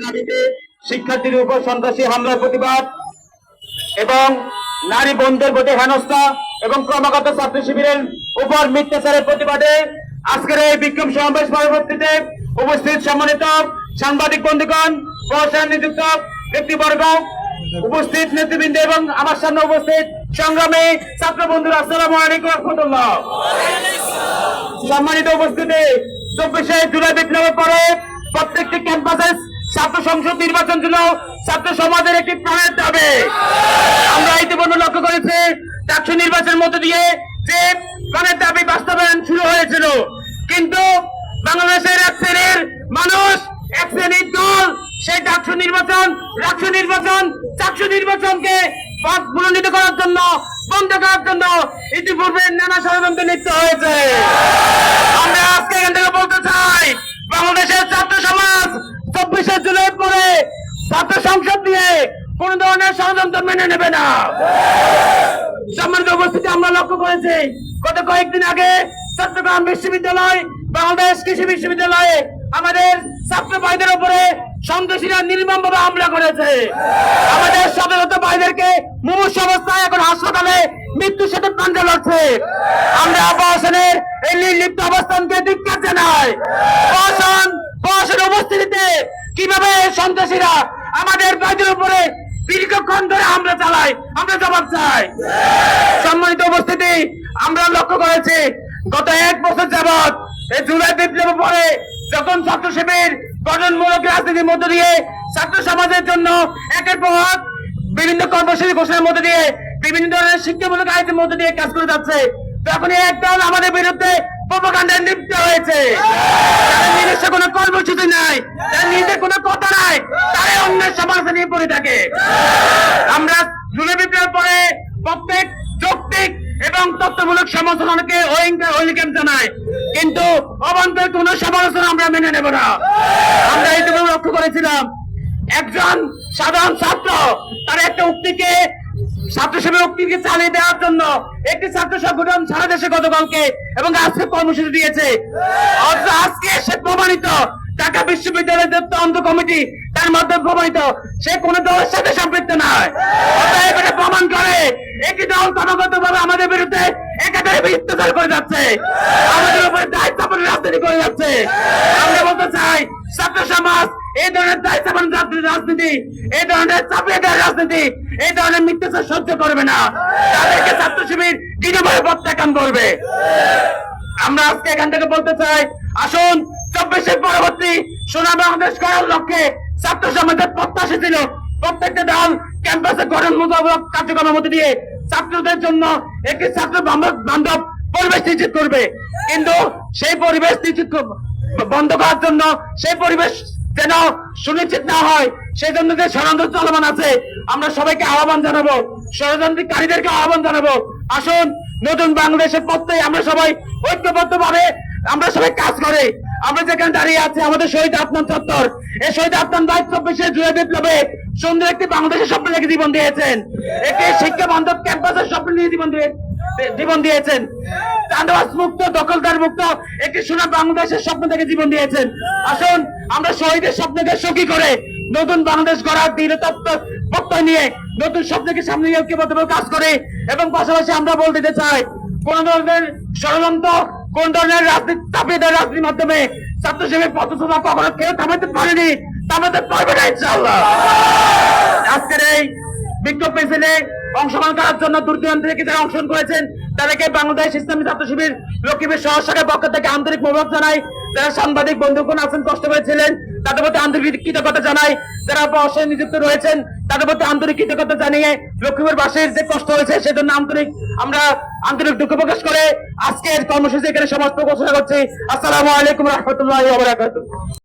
দাবিতে শিক্ষার্থীদের উপর সন্ত্রাসী হামলার প্রতিবাদ এবং নারী বন্ধের প্রতি হেনস্থা এবং ক্রমাগত ছাত্র শিবিরের উপর মিথ্যাচারের প্রতিবাদে আজকের এই বিক্ষোভ সমাবেশ পরবর্তীতে উপস্থিত সম্মানিত সাংবাদিক বন্ধুগণ প্রশাসন নিযুক্ত ব্যক্তিবর্গ, উপস্থিত নেতৃবৃন্দ এবং আমার সামনে উপস্থিত সংগ্রামী ছাত্র বন্ধুরা, আসসালামু আলাইকুম রহমতুল্লাহ। সম্মানিত উপস্থিতি, চব্বিশে জুলাই বিপ্লবের পরে প্রত্যেকটি ক্যাম্পাসে ছাত্র সংসদ নির্বাচন ছিল ছাত্র সমাজের একটি প্রাণের দাবি আমরা ইতিমধ্যে লক্ষ্য করেছি চারশো নির্বাচনের মধ্যে দিয়ে যে প্রাণের দাবি বাস্তবায়ন শুরু হয়েছিল, কিন্তু বাংলাদেশের এক শ্রেণির মানুষ, এক শ্রেণির দল, সেই ডাকসু নির্বাচন রাষ্ট্র নির্বাচন, চাকসু নির্বাচনকে পথ মনোনীত করার জন্য, বন্ধ করার জন্য ইতিপূর্বে নানা ষড়যন্ত্র লিপ্ত হয়েছে আমরা আজকে এখান থেকে বলতে চাই বাংলাদেশের ছাত্র সমাজ চব্বিশে জুলাই পরে ছাত্র সংসদ নিয়ে কোন ষড়যন্ত্র মেনে নেবে না। সম্মানিত উপস্থিতি আমরা লক্ষ্য করেছি, গত কয়েকদিন আগে চট্টগ্রাম বিশ্ববিদ্যালয়, বাংলাদেশ কৃষি বিশ্ববিদ্যালয়ে আমাদের ছাত্র ভাইদের উপরে সন্ত্রাসীরা নির্মমভাবে হামলা করেছে। আমাদের শত ভাইদেরকে মুমূর্ষ অবস্থায় এখন হাসপাতালে মৃত্যুর সাথে প্রাণটা লড়ছে। আমরা প্রশাসনের এই নির্লিপ্ত অবস্থানকে ধিক্কার জানাই। প্রশাসন, প্রশাসনের উপস্থিতিতে কীভাবে সন্ত্রাসীরা আমাদের ভাইদের উপরে দীর্ঘক্ষণ ধরে হামলা চালায় আমরা জবাব চাই। সম্মানিত উপস্থিতি, আমরা লক্ষ্য করেছি, গত এক বছর যাবৎ এই জুলাই বিপ্লবের পরে যখন ছাত্র শিবির গঠনমূলক রাজনীতির মধ্য দিয়ে ছাত্র সমাজের জন্য একের পর বিভিন্ন কর্মসূচি ঘোষণার মধ্যে দিয়ে, বিভিন্ন ধরনের শিক্ষামূলক আয়োজনের মধ্যে দিয়ে কাজ করে যাচ্ছে, তখনই একদল আমাদের বিরুদ্ধে প্রোপাগান্ডায় লিপ্ত হয়েছে। নিজস্ব কোনো কর্মসূচি নাই তার নিজের কোনো কথা নাই তারা অন্যের সমাজ নিয়ে পড়ে থাকে আমরা জুলাই বিপ্লবের পরে প্রত্যেক যৌক্তিক এবং তথ্যমূলক সমালোচনাকে অঙ্গীকার জানাই কিন্তু অবান্তর কোন সমালোচনা আমরা মেনে নেব না। আমরা ইতিমধ্যে লক্ষ্য করেছিলাম, একজন সাধারণ ছাত্র তার একটা উক্তিকে, ছাত্র উক্তিকে চালিয়ে দেওয়ার জন্য একটি ছাত্র সংগঠন সারা দেশে গতকালকে এবং আজকে কর্মসূচি দিয়েছে। আজকে সে প্রমাণিত, ঢাকা বিশ্ববিদ্যালয়ের কমিটি তার মাধ্যমে প্রমাণিত, সে কোন দলের সাথে সম্পৃক্ত নয়। প্রমাণ করে একটি দল ক্রমাগত ভাবে আমাদের বিরুদ্ধে একাধারে বিস্তার করে যাচ্ছে। আমাদের উপরে দায়িত্বপূর্ণ রাজনীতি করে যাচ্ছে। আমরা বলতে চাই, ছাত্র সমাজ, এই ধরনের দায়িত্বপূর্ণ রাজনীতি এই ধরনের চাপিয়ে দেওয়ার রাজনীতি, এই ধরনের মিথ্যাচার সহ্য করবে না। তাদেরকে ছাত্র শিবির দৃঢ়ভাবে প্রত্যাখ্যান করবে। আমরা আজকে এখান থেকে বলতে চাই, আসুন, চব্বিশের পরবর্তী সোনা বাংলাদেশ করার লক্ষ্যে ছাত্র সমাজের প্রত্যাশা ছিল। প্রত্যেকটা দল ক্যাম্পাসে গঠন মোতাবেক কার্যক্রমের মধ্যে দিয়ে ছাত্রদের জন্য একটি ছাত্র বান্ধব পরিবেশ নিশ্চিত করবে। কিন্তু সেই পরিবেশ নিশ্চিত বন্ধ করার জন্য সেই পরিবেশ যেন সুনিশ্চিত না হয় সেই জন্য যে ষড়যন্ত্র চলমান আছে, আমরা সবাইকে আহ্বান জানাব, ষড়যন্ত্রকারীদেরকে আহ্বান জানাব। আসুন, নতুন বাংলাদেশের পথে আমরা সবাই ঐক্যবদ্ধ ভাবে আমরা সবাই কাজ করে। আমরা যেখানে দাঁড়িয়ে আছি, আমাদের শহীদ আত্মান চত্বর। এই শহীদ আত্মান বাইশ চব্বিশে জুড়ে বিপ্লবে সুন্দর একটি বাংলাদেশের স্বপ্ন রেখে জীবন দিয়েছেন। একটি শিক্ষা বান্ধব ক্যাম্পাসের স্বপ্ন নিয়ে জীবন দিয়ে জীবন দিয়েছেন। চাঁদাবাস মুক্ত, দখলদার মুক্ত একটি সোনা বাংলাদেশের স্বপ্ন থেকে জীবন দিয়েছেন। আসুন, আমরা শহীদের স্বপ্নকে সুখী করে নতুন বাংলাদেশ গড়ার দৃঢ় তত্ত্ব প্রত্যয় নিয়ে নতুন স্বপ্নকে সামনে নিয়ে ঐক্যবদ্ধভাবে কাজ করে। এবং পাশাপাশি আমরা বলতে চাই, কোন ধরনের ষড়যন্ত্র কোন ধরনের রাজনীতি চাপিয়ে রাজনীতির মাধ্যমে? ছাত্র সেবীর পথচলা কখনো কেউ থামাতে পারেনি। থামাতে পারবে না ইনশাআল্লাহ। আজকের এই বিক্ষোভ মিছিলে অংশগ্রহণ করার জন্য দূর দূরান্ত থেকে যারা অংশগ্রহণ করেছেন, তাদেরকে বাংলাদেশ ইসলামী ছাত্র শিবির লক্ষ্মীবীর সহসাকের পক্ষ থেকে আন্তরিক মনোভাব জানাই। যারা সাংবাদিক, বন্ধুগণ আছেন, কষ্ট করেছিলেন তাদের প্রতি আন্তরিক কৃতজ্ঞতা জানাই। যারা বসে নিযুক্ত রয়েছেন, তাদের প্রতি আন্তরিক কৃতজ্ঞতা জানিয়ে লক্ষ্মীপুর বাসীর যে কষ্ট হয়েছে, সেজন্য আন্তরিক, আমরা আন্তরিক দুঃখ প্রকাশ করে আজকের কর্মসূচি এখানে সমস্ত ঘোষণা করছি। আসসালামু আলাইকুম রহমতুল্লাহ